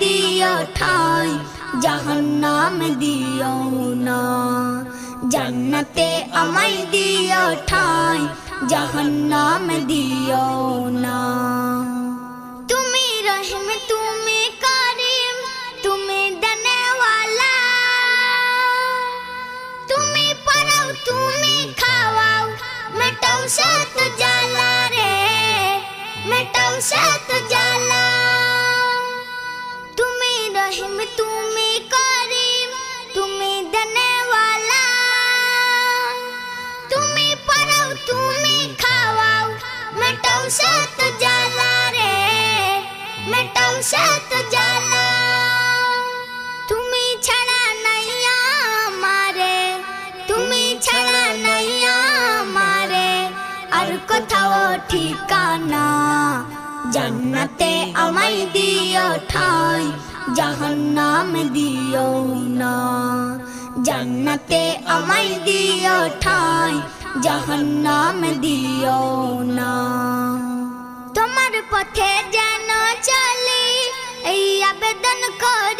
দিও ঠাই, জাহান্নাম দিও না। জান্নাতে আমায় দিও ঠাই, জাহান্নাম দিও না। তুমি রহিম, তুমি করিম, তুমি দেনেওয়ালা। তুমি পড়াও তুমি খাওয়াও, মেটাও সাত জ্বালা রে, মেটাও সাত জ্বালা। তুমি রহিম তুমি করিম তুমি দেনেওয়ালা তুমি পড়াও তুমি খাওয়াও মেটাও সাত জ্বালা রে মেটাও সাত জ্বালা তুমি ছাড়া নাইয়া মারে তুমি ছাড়া নাইয়া মারে আর কোথাও ঠিকানা জান্নাতে আমায় দিও ঠাই জাহান্নাম দিও না। জান্নাতে আমায় দিও ঠাই, জাহান্নাম দিও না। তোমার পথে যেন চলি, এই আবেদন করি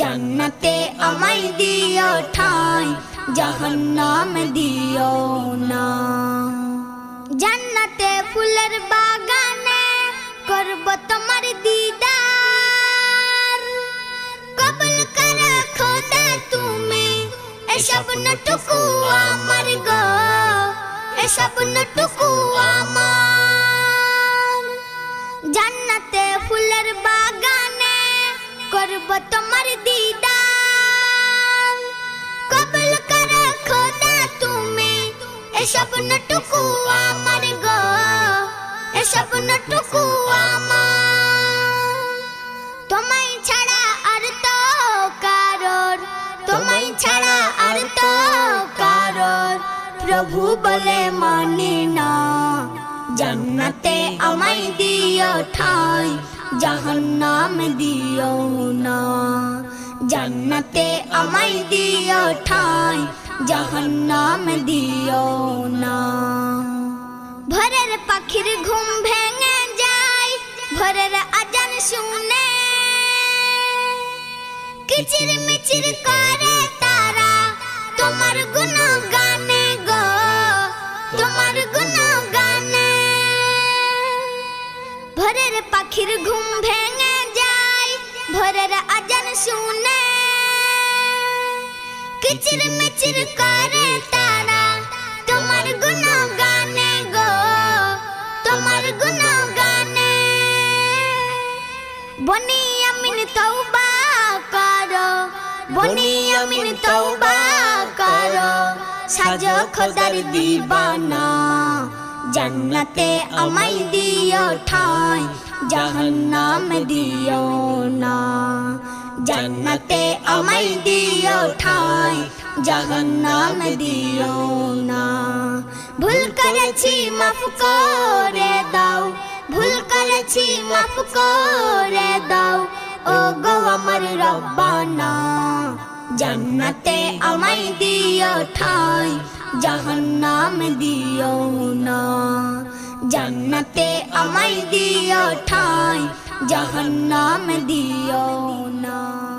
জান্নাতে আমায় দিও ঠাই, জাহান্নাম দিও না। জান্নাতে ফুলের বাগানে করব তোমার দিদার। কবল করে খোদা তুমি এসব নটুকু আমার গো এসব নটুকু আমার। জান্নাতে ফুলের বাগানে করব তোমার দিদার। কবল করে খোদা তুমি এসব নটুকু আমার গো এসব নটুকু আমার। তোমায় ছাড়া আর তো কারোর, তোমায় ছাড়া আর তো কারোর। প্রভু বলে মানি না, জান্নাতে জাহান্নাম দিও না। জান্নাতে আমায় দিও ঠাই। জাহান্নাম দিও না। ভোরের পাখির ঘুম ভেঙে যায়। ভোরের আজান শুনে। কিচির মিচির করে। শুনে। কিচির মিচির করে তারা। তোমার গুণ গানে গো। তোমার গুণ গানে বনি আমিন তওবা করো। বনি আমিন তওবা করো। সাজো খোদার দিবানা। জান্নাতে আমায় দিও ঠাই। জাহান্নাম দিও না। জান্নাতে আমায় দিও ঠাই জাহান্নাম দিও না। ভুল করেছি, মাফ করে দাও, ভুল করেছি, মাফ করে দাও ও গো আমার রব্বানা। জান্নাতে আমায় দিও ঠাই জাহান্নাম দিও না। জান্নাতে আমায় দিও ঠাই জাহান্নাম দিও না